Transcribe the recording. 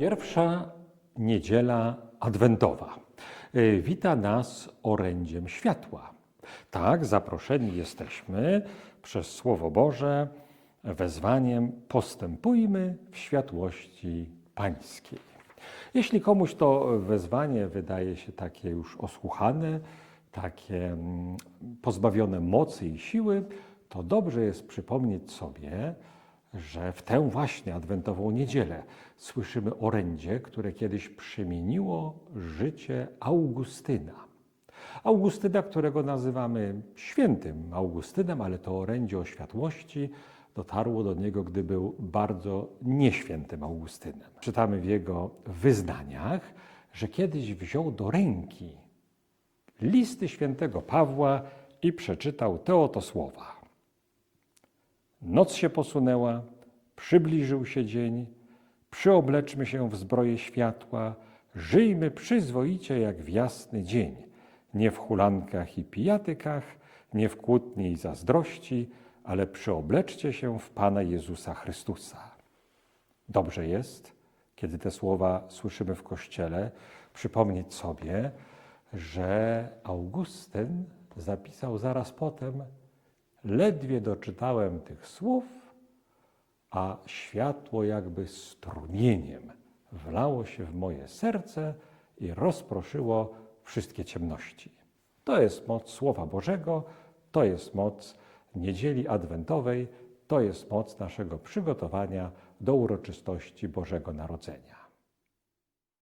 Pierwsza niedziela adwentowa y, wita nas orędziem światła. Tak, zaproszeni jesteśmy przez Słowo Boże wezwaniem postępujmy w światłości pańskiej. Jeśli komuś to wezwanie wydaje się takie już osłuchane, takie mm, pozbawione mocy i siły, to dobrze jest przypomnieć sobie, że w tę właśnie adwentową niedzielę słyszymy orędzie, które kiedyś przemieniło życie Augustyna. Augustyna, którego nazywamy świętym Augustynem, ale to orędzie o światłości dotarło do niego, gdy był bardzo nieświętym Augustynem. Czytamy w jego wyznaniach, że kiedyś wziął do ręki listy świętego Pawła i przeczytał te oto słowa. Noc się posunęła, przybliżył się dzień, przyobleczmy się w zbroję światła, żyjmy przyzwoicie jak w jasny dzień, nie w hulankach i pijatykach, nie w kłótni i zazdrości, ale przyobleczcie się w Pana Jezusa Chrystusa. Dobrze jest, kiedy te słowa słyszymy w Kościele, przypomnieć sobie, że Augustyn zapisał zaraz potem, ledwie doczytałem tych słów, a światło jakby strumieniem wlało się w moje serce i rozproszyło wszystkie ciemności. To jest moc Słowa Bożego, to jest moc niedzieli adwentowej, to jest moc naszego przygotowania do uroczystości Bożego Narodzenia.